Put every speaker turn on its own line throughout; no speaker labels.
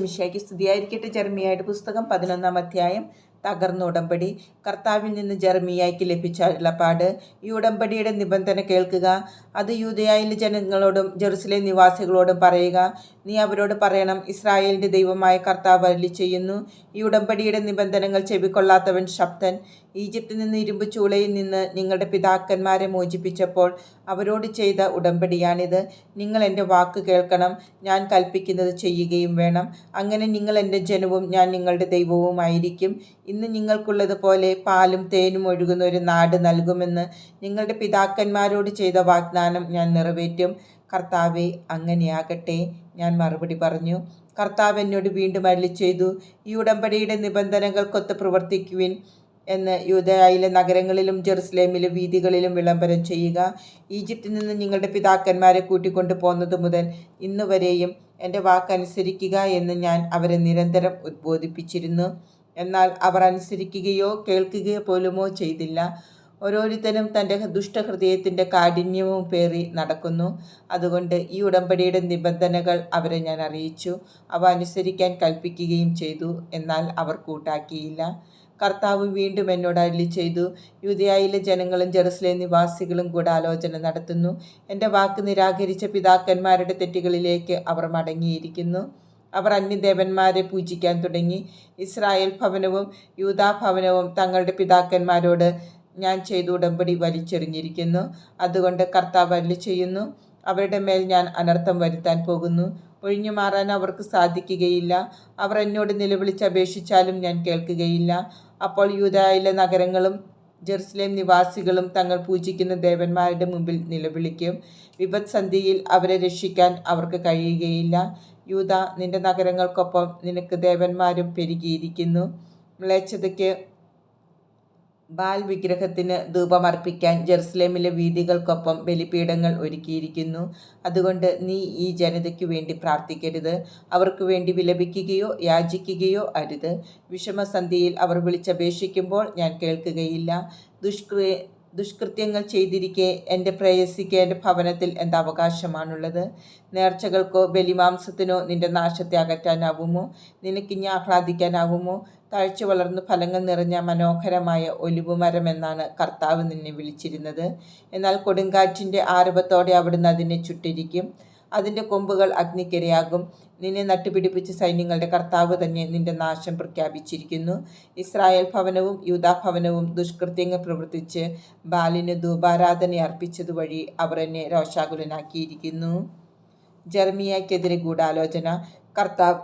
മിശിഹായ്ക്ക് സ്തുതിയായിരിക്കട്ടെ. ജെർമിയായുടെ പുസ്തകം പതിനൊന്നാം അധ്യായം തകർന്ന ഉടമ്പടി. കർത്താവിൽ നിന്ന് ജർമിയായിക്ക് ലഭിച്ച ഇളപ്പാട് ഈ ഉടമ്പടിയുടെ നിബന്ധന കേൾക്കുക. അത് യൂതയായിലെ ജനങ്ങളോടും ജെറുസലേം നിവാസികളോടും പറയുക. നീ അവരോട് പറയണം ഇസ്രായേലിന്റെ ദൈവമായ കർത്താവ് അരളി ചെയ്യുന്നു. ഈ ഉടമ്പടിയുടെ നിബന്ധനകൾ ചെവിക്കൊള്ളാത്തവൻ ശബ്ദൻ. ഈജിപ്തിൽ നിന്ന് ഇരുമ്പ് ചൂളയിൽ നിന്ന് നിങ്ങളുടെ പിതാക്കന്മാരെ മോചിപ്പിച്ചപ്പോൾ അവരോട് ചെയ്ത ഉടമ്പടിയാണിത്. നിങ്ങൾ എന്റെ വാക്ക് കേൾക്കണം ഞാൻ കൽപ്പിക്കുന്നത് ചെയ്യുകയും വേണം. അങ്ങനെ നിങ്ങൾ എന്റെ ജനവും ഞാൻ നിങ്ങളുടെ ദൈവവുമായിരിക്കും. ഇന്ന് നിങ്ങൾക്കുള്ളതുപോലെ പാലും തേനും ഒഴുകുന്ന ഒരു നാട് നൽകുമെന്ന് നിങ്ങളുടെ പിതാക്കന്മാരോട് ചെയ്ത വാഗ്ദാനം ഞാൻ നിറവേറ്റും. കർത്താവെ അങ്ങനെയാകട്ടെ ഞാൻ മറുപടി പറഞ്ഞു. കർത്താവ് എന്നോട് വീണ്ടും അരളി ചെയ്തു ഈ ഉടമ്പടിയുടെ നിബന്ധനകൾക്കൊത്ത് പ്രവർത്തിക്കുവിൻ എന്ന് യൂതയായിലെ നഗരങ്ങളിലും ജെറുസലേമിലെ വീതികളിലും വിളംബരം ചെയ്യുക. ഈജിപ്തിൽ നിന്ന് നിങ്ങളുടെ പിതാക്കന്മാരെ കൂട്ടിക്കൊണ്ടു പോന്നത് മുതൽ ഇന്നുവരെയും എന്റെ വാക്കനുസരിക്കുക എന്ന് ഞാൻ അവരെ നിരന്തരം ഉദ്ബോധിപ്പിച്ചിരുന്നു. എന്നാൽ അവർ അനുസരിക്കുകയോ കേൾക്കുകയോ പോലുമോ ചെയ്തില്ല. ഓരോരുത്തരും തന്റെ ദുഷ്ടഹൃദയത്തിന്റെ കാഠിന്യവും പേറി നടക്കുന്നു. അതുകൊണ്ട് ഈ ഉടമ്പടിയുടെ നിബന്ധനകൾ അവരെ ഞാൻ അറിയിച്ചു. അവ അനുസരിക്കാൻ കൽപ്പിക്കുകയും ചെയ്തു. എന്നാൽ അവർ കൂട്ടാക്കിയില്ല. കർത്താവ് വീണ്ടും എന്നോട് അരുളി ചെയ്തു യുദ്ധയായിലെ ജനങ്ങളും ജെറുസലേം നിവാസികളും ഗൂഢാലോചന നടത്തുന്നു. എന്റെ വാക്ക് നിരാകരിച്ച പിതാക്കന്മാരുടെ തെറ്റുകളിലേക്ക് അവർ മടങ്ങിയിരിക്കുന്നു. അവർ അന്യദേവന്മാരെ പൂജിക്കാൻ തുടങ്ങി. ഇസ്രായേൽ ഭവനവും യൂതാ ഭവനവും തങ്ങളുടെ പിതാക്കന്മാരോട് ഞാൻ ചെയ്ത ഉടമ്പടി വലിച്ചെറിഞ്ഞിരിക്കുന്നു. അതുകൊണ്ട് കർത്താവ് അല്ലി ചെയ്യുന്നു അവരുടെ മേൽ ഞാൻ അനർത്ഥം വരുത്താൻ പോകുന്നു. ഒഴിഞ്ഞു മാറാൻ അവർക്ക് സാധിക്കുകയില്ല. അവർ എന്നോട് നിലവിളിച്ച് അപേക്ഷിച്ചാലും ഞാൻ കേൾക്കുകയില്ല. അപ്പോൾ യൂതായിലെ നഗരങ്ങളും ജെറുസലേം നിവാസികളും തങ്ങൾ പൂജിക്കുന്ന ദേവന്മാരുടെ മുമ്പിൽ നിലവിളിക്കും. വിപത്സന്ധിയിൽ അവരെ രക്ഷിക്കാൻ അവർക്ക് കഴിയുകയില്ല. യൂത നിന്റെ നഗരങ്ങൾക്കൊപ്പം നിനക്ക് ദേവന്മാരും പെരുകിയിരിക്കുന്നു. മ്ലേച്ഛതയ്ക്ക് ബാൽ വിഗ്രഹത്തിന് ധൂപമർപ്പിക്കാൻ ജെറുസലേമിലെ വീഥികൾക്കൊപ്പം ബലിപീഠങ്ങൾ ഒരുക്കിയിരിക്കുന്നു. അതുകൊണ്ട് നീ ഈ ജനതയ്ക്കു വേണ്ടി പ്രാർത്ഥിക്കരുത്. അവർക്ക് വേണ്ടി വിലപിക്കുകയോ യാചിക്കുകയോ അരുത്. വിഷമസന്ധിയിൽ അവർ വിളിച്ചപേക്ഷിക്കുമ്പോൾ ഞാൻ കേൾക്കുകയില്ല. ദുഷ്കൃ ദുഷ്കൃത്യങ്ങൾ ചെയ്തിരിക്കെ എന്റെ പ്രേയസിക്ക് എന്റെ ഭവനത്തിൽ എന്തവകാശമാണുള്ളത് നേർച്ചകൾക്കോ ബലിമാംസത്തിനോ നിന്റെ നാശത്തെ അകറ്റാനാവുമോ? നിനക്കിഞ്ഞ് ആഹ്ലാദിക്കാനാവുമോ? തഴച്ചു വളർന്ന് ഫലങ്ങൾ നിറഞ്ഞ മനോഹരമായ ഒലിവുമരം എന്നാണ് കർത്താവ് നിന്നെ വിളിച്ചിരുന്നത്. എന്നാൽ കൊടുങ്കാറ്റിന്റെ ആരവത്തോടെ അവിടുന്ന് അതിനെ ചുട്ടിരിക്കും. അതിന്റെ കൊമ്പുകൾ അഗ്നിക്കിരയാകും. നിന്നെ നട്ടുപിടിപ്പിച്ച സൈന്യങ്ങളുടെ കർത്താവ് തന്നെ നിന്റെ നാശം പ്രഖ്യാപിച്ചിരിക്കുന്നു. ഇസ്രായേൽ ഭവനവും യൂതാഭവനവും ദുഷ്കൃത്യങ്ങൾ പ്രവർത്തിച്ച് ബാലിന് ധൂപാരാധന അർപ്പിച്ചതുവഴി അവർ എന്നെ രോഷാകുലനാക്കിയിരിക്കുന്നു. ജർമിയക്കെതിരെ ഗൂഢാലോചന. കർത്താവ്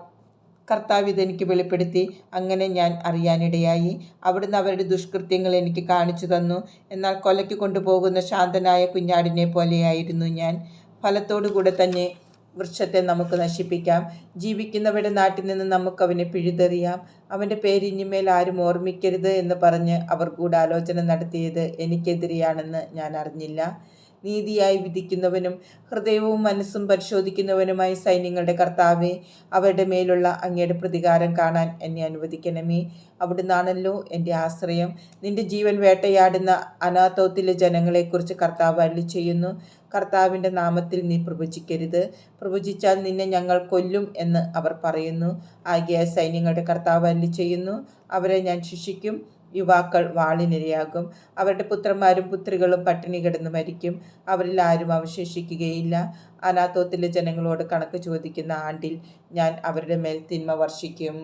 കർത്താവ് ഇതെനിക്ക് വെളിപ്പെടുത്തി. അങ്ങനെ ഞാൻ അറിയാനിടയായി. അവിടുന്ന് അവരുടെ ദുഷ്കൃത്യങ്ങൾ എനിക്ക് കാണിച്ചു തന്നു. എന്നാൽ കൊലയ്ക്ക് കൊണ്ടുപോകുന്ന ശാന്തനായ കുഞ്ഞാടിനെ പോലെയായിരുന്നു ഞാൻ. ഫലത്തോടുകൂടെ തന്നെ വൃക്ഷത്തെ നമുക്ക് നശിപ്പിക്കാം. ജീവിക്കുന്നവരുടെ നാട്ടിൽ നിന്ന് നമുക്ക് അവനെ പിഴുതെറിയാം. അവന്റെ പേരിഞ്ഞുമേൽ ആരും ഓർമ്മിക്കരുത് എന്ന് പറഞ്ഞ് അവർ ഗൂഢാലോചന നടത്തിയത് എനിക്കെതിരെയാണെന്ന് ഞാൻ അറിഞ്ഞില്ല. നീതിയായി വിധിക്കുന്നവനും ഹൃദയവും മനസ്സും പരിശോധിക്കുന്നവനുമായി സൈന്യങ്ങളുടെ കർത്താവെ അവരുടെ മേലുള്ള അങ്ങയുടെ പ്രതികാരം കാണാൻ എന്നെ അനുവദിക്കണമേ. അവിടുന്നാണല്ലോ എന്റെ ആശ്രയം. നിന്റെ ജീവൻ വേട്ടയാടുന്ന അനാഥോത്തിലെ ജനങ്ങളെക്കുറിച്ച് കർത്താവ് അല്ലി ചെയ്യുന്നു കർത്താവിന്റെ നാമത്തിൽ നീ പ്രവചിക്കരുത്. പ്രവചിച്ചാൽ നിന്നെ ഞങ്ങൾ കൊല്ലും എന്ന് അവർ പറയുന്നു. ആകിയ സൈന്യങ്ങളുടെ കർത്താവ് അല്ലി ചെയ്യുന്നു അവരെ ഞാൻ ശിക്ഷിക്കും. യുവാക്കൾ വാളിനിരയാകും. അവരുടെ പുത്രന്മാരും പുത്രികളും പട്ടിണി കിടന്ന് മരിക്കും. അവരിൽ ആരും അവശേഷിക്കുകയില്ല. അനാത്തോത്തിലെ ജനങ്ങളോട് കണക്ക് ചോദിക്കുന്ന ആണ്ടിൽ ഞാൻ അവരുടെ മേൽ തിന്മ വർഷിക്കും.